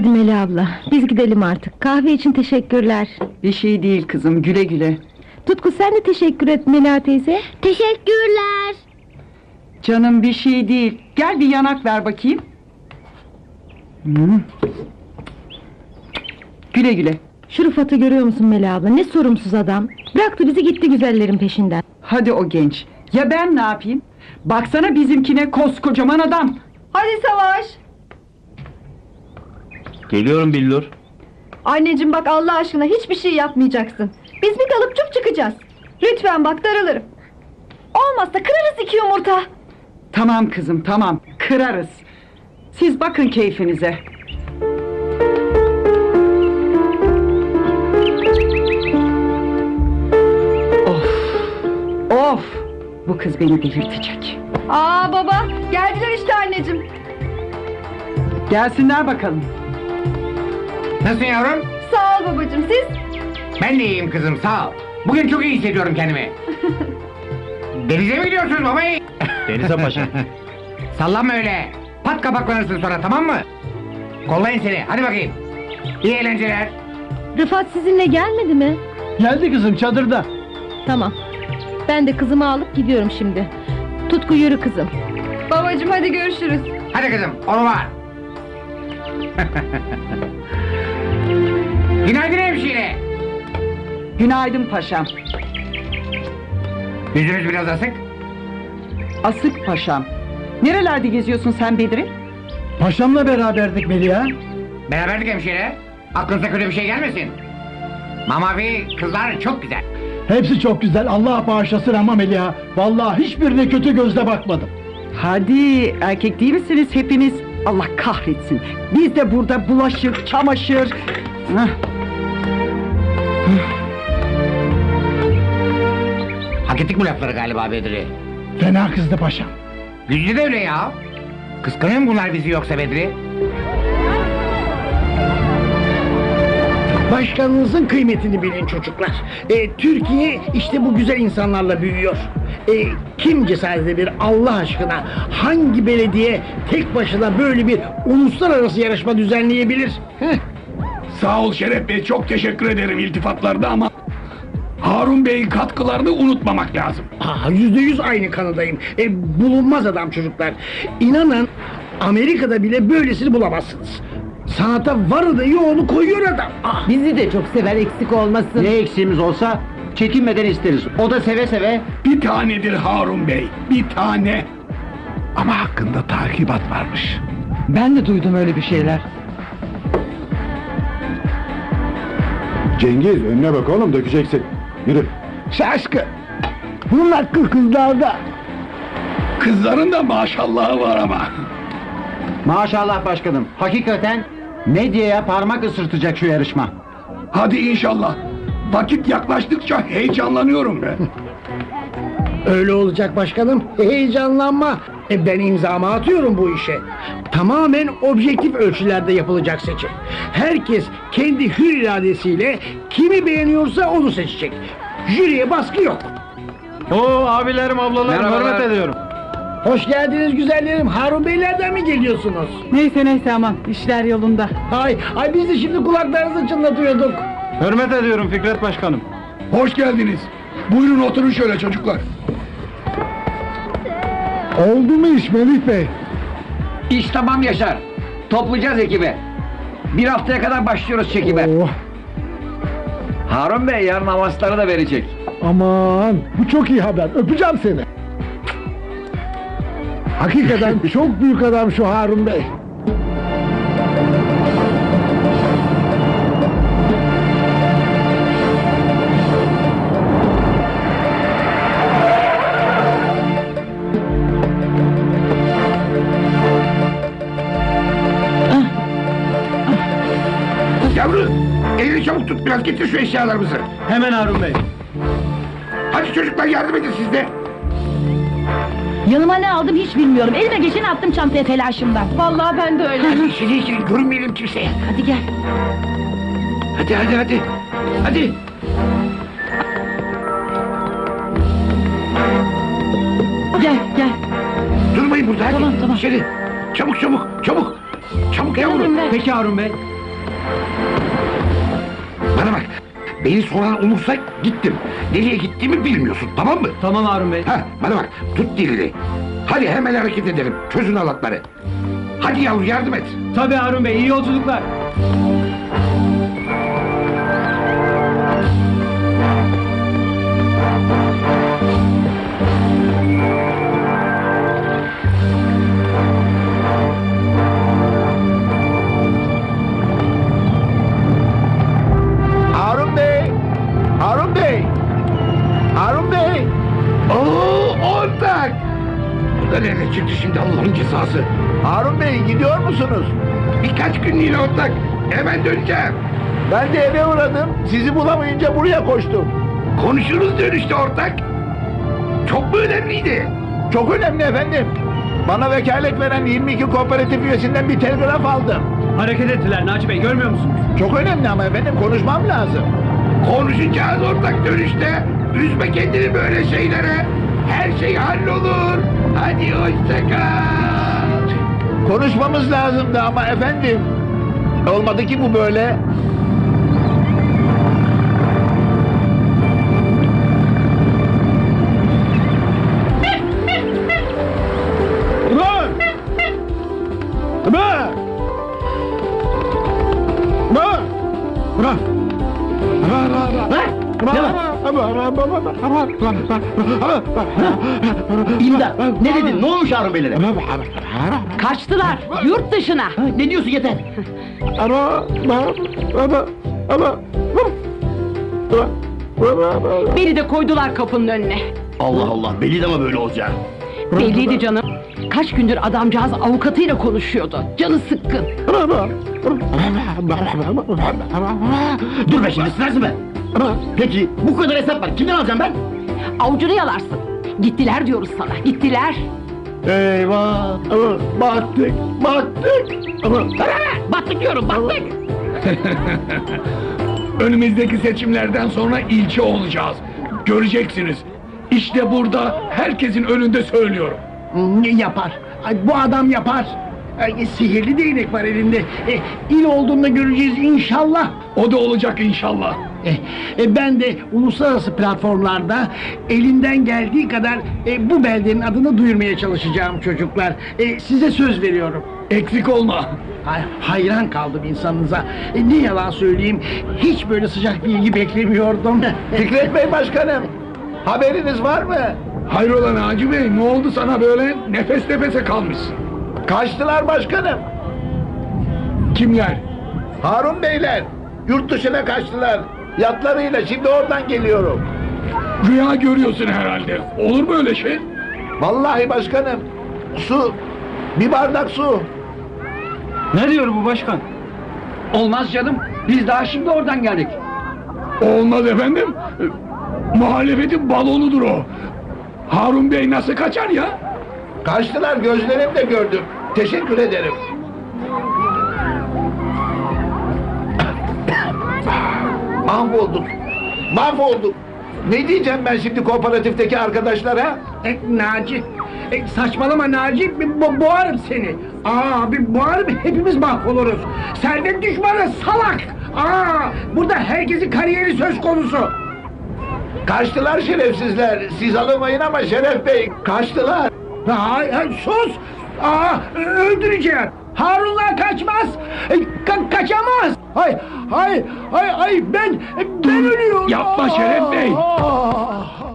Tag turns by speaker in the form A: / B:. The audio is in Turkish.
A: Hadi Meli abla, biz gidelim artık. Kahve için teşekkürler.
B: Bir şey değil kızım güle güle.
A: Tutku sen de teşekkür et Mela teyze.
C: Teşekkürler.
B: Canım bir şey değil. Gel bir yanak ver bakayım. Hı. Güle güle.
A: Şu Rıfat'ı görüyor musun Meli abla? Ne sorumsuz adam. Bıraktı bizi gitti güzellerin peşinden.
B: Hadi o genç. Ya ben ne yapayım? Baksana bizimkine koskocaman adam.
D: Hadi Savaş.
E: Geliyorum Billur.
D: Anneciğim bak Allah aşkına hiçbir şey yapmayacaksın. Biz bir kalıp çup çıkacağız. Lütfen bak daralırım. Olmazsa kırarız iki yumurta.
B: Tamam kızım tamam. Kırarız. Siz bakın keyfinize. Of. Of. Bu kız beni delirtecek.
D: Aa baba geldiler işte anneciğim.
B: Gelsinler bakalım.
F: Nasılsın yavrum?
D: Sağ ol babacığım siz.
F: Ben de iyiyim kızım sağ ol. Bugün çok iyi hissediyorum kendimi. Denize mi gidiyorsunuz babayı?
E: Denize paşa.
F: Sallanma öyle. Pat kapaklanırsın sonra tamam mı? Kollayın seni hadi bakayım. İyi eğlenceler.
A: Rıfat sizinle gelmedi mi?
E: Geldi kızım çadırda.
A: Tamam. Ben de kızımı alıp gidiyorum şimdi. Tutku yürü kızım.
D: Babacığım hadi görüşürüz.
F: Hadi kızım onu var. Günaydın hemşire.
B: Günaydın paşam.
F: Yüzünüz biraz asık.
B: Asık paşam. Nerelerde geziyorsun sen Bedri?
E: Paşamla beraberdik Melia.
F: Beraberdik hemşire. Aklınıza kötü bir şey gelmesin. Mamavi kızlar çok güzel.
E: Hepsi çok güzel. Allah bağışlasın ama Melia. Vallahi hiçbirine kötü gözle bakmadım.
B: Hadi erkek değil misiniz hepiniz? Allah kahretsin. Biz de burada bulaşık, çamaşır. Hah,
F: Hak ettik bu lafları galiba Bedri.
E: Fena kızdı paşam.
F: Güclü de öyle ya. Kıskanıyor mu bunlar bizi yoksa Bedri?
G: Başkanınızın kıymetini bilin çocuklar. E, Türkiye işte bu güzel insanlarla büyüyor. E, kim cesaret edebilir Allah aşkına hangi belediye tek başına böyle bir uluslararası yarışma düzenleyebilir? Heh.
H: Sağ ol Şeref Bey, çok teşekkür ederim iltifatlarda ama... Harun Bey'in katkılarını unutmamak lazım.
G: Aa, Yüzde yüz aynı kanadayım. E, bulunmaz adam çocuklar. İnanın Amerika'da bile böylesini bulamazsınız. Sanata varı da yoğunu koyuyor adam. Ah.
I: Bizi de çok sever eksik olmasın.
E: Ne eksiğimiz olsa çekinmeden isteriz. O da seve seve.
H: Bir tanedir Harun Bey, bir tane. Ama hakkında takibat varmış.
B: Ben de duydum öyle bir şeyler.
J: Cengiz önüne bak oğlum dökeceksin. Yürü.
G: Şaşkın. Bunun hakkı kızlarda.
H: Kızların da maşallahı var ama.
E: Maşallah başkanım. Hakikaten medyaya parmak ısırtacak şu yarışma.
H: Hadi inşallah. Vakit yaklaştıkça heyecanlanıyorum ben.
G: Öyle olacak başkanım. Heyecanlanma. E ben imzamı atıyorum bu işe. Tamamen objektif ölçülerde yapılacak seçim. Herkes kendi hür iradesiyle kimi beğeniyorsa onu seçecek. Jüriye baskı yok.
E: Oo abilerim ablalarım
F: Merhabalar.
E: hürmet ediyorum.
G: Hoş geldiniz güzellerim. Harun Beylerden mi geliyorsunuz?
B: Neyse neyse aman işler yolunda.
G: Ay, ay biz de şimdi kulaklarınızı çınlatıyorduk.
E: Hürmet ediyorum Fikret Başkanım.
H: Hoş geldiniz. Buyurun oturun şöyle çocuklar.
E: Oldu mu iş Melih Bey?
F: İş tamam Yaşar. Toplayacağız ekibi. Bir haftaya kadar başlıyoruz çekime.
E: Oh,
F: Harun Bey yarın avansları da verecek.
E: aman bu çok iyi haber. Öpeceğim seni. Hakikaten çok büyük adam şu Harun Bey.
H: Çabuk biraz getir şu eşyalarımızı.
E: Hemen Harun Bey.
H: Hadi çocuklar yardım edin siz de.
A: Yanıma ne aldım hiç bilmiyorum. Elime geçeni attım çantaya telaşımdan.
D: Vallahi ben de öyle.
H: Hadi içeri içeri görünmeyelim kimseye.
A: Hadi gel.
H: Hadi hadi hadi. Hadi.
A: Gel gel.
H: Durmayın burada hadi.
A: Tamam, tamam.
H: İçeri. Çabuk çabuk çabuk.
F: Çabuk yavrum.
B: Peki Harun Bey.
F: Bana bak. Beni soran olursa gittim. Nereye gittiğimi bilmiyorsun tamam mı?
B: Tamam Harun Bey.
F: Ha bana bak tut dilini. Hadi hemen hareket edelim. Çözün alatları. Hadi yavrum yardım et.
B: Tabii Harun Bey iyi yolculuklar.
F: Nerede çıktı şimdi Allah'ın cezası.
J: Harun Bey gidiyor musunuz?
F: Birkaç günlüğüne ortak. Hemen döneceğim.
J: Ben de eve uğradım. Sizi bulamayınca buraya koştum.
F: Konuşuruz dönüşte ortak. Çok mu önemliydi?
J: Çok önemli efendim. Bana vekalet veren 22 kooperatif üyesinden bir telgraf aldım.
B: Hareket ettiler Naci Bey görmüyor musunuz?
J: Çok önemli ama efendim konuşmam lazım.
F: Konuşacağız ortak dönüşte. Üzme kendini böyle şeylere. Her şey hallolur. Hadi hoşça kal.
J: Konuşmamız lazımdı ama efendim. Olmadı ki bu böyle.
G: İmdat! Ne dedin? Ne olmuş Harun Beylere?
A: Kaçtılar yurt dışına.
G: Ne diyorsun yeter?
A: Beni de koydular kapının önüne.
G: Allah Allah belli de mi böyle olacak?
A: Belliydi canım. Kaç gündür adamcağız avukatıyla konuşuyordu. Canı sıkkın.
G: Dur be şimdi sırası be. Peki bu kadar hesap var. Kimden alacağım ben?
A: Avucunu yalarsın. Gittiler diyoruz sana. Gittiler.
J: Eyvah! Battık! Battık!
A: Battık diyorum battık.
H: Önümüzdeki seçimlerden sonra ilçe olacağız. Göreceksiniz. İşte burada herkesin önünde söylüyorum.
G: Yapar. Ay, Bu adam yapar. Ay, sihirli değnek var elinde. E, il olduğunda göreceğiz inşallah.
H: O da olacak inşallah.
G: E, e, ben de uluslararası platformlarda elimden geldiği kadar e, bu beldenin adını duyurmaya çalışacağım çocuklar. E, size söz veriyorum.
H: Eksik olma.
G: Hay- hayran kaldım insanınıza. E, ne yalan söyleyeyim, hiç böyle sıcak bir ilgi beklemiyordum.
J: Fikret Bey Başkanım, haberiniz var mı?
H: Hayrola Naci Bey ne oldu sana böyle nefes nefese kalmışsın?
J: Kaçtılar başkanım.
H: Kimler?
J: Harun Beyler, yurt dışına kaçtılar. Yatlarıyla şimdi oradan geliyorum.
H: Rüya görüyorsun herhalde. Olur mu öyle şey?
J: Vallahi başkanım, su, bir bardak su.
B: Ne diyor bu başkan? Olmaz canım. Biz daha şimdi oradan geldik.
H: Olmaz efendim. Muhalefetin balonudur o. Harun Bey nasıl kaçar ya?
J: Kaçtılar gözlerimle gördüm. Teşekkür ederim. Mahvolduk. Mahvolduk. Ne diyeceğim ben şimdi kooperatifteki arkadaşlara?
G: E, Naci, e, saçmalama Naci, bir bo- boğarım seni. Aa, bir boğarım, hepimiz mahvoluruz. Servet düşmanı salak. Aa, burada herkesin kariyeri söz konusu.
J: Kaçtılar şerefsizler. Siz alınmayın ama Şeref Bey kaçtılar.
G: Ay, ay, sus! Aa, öldüreceğim. Harunlar kaçmaz. Ka- kaçamaz. Hay, hay, hay, hay, ben, ben ölüyorum.
H: Yapma Şeref Bey.
G: Aa!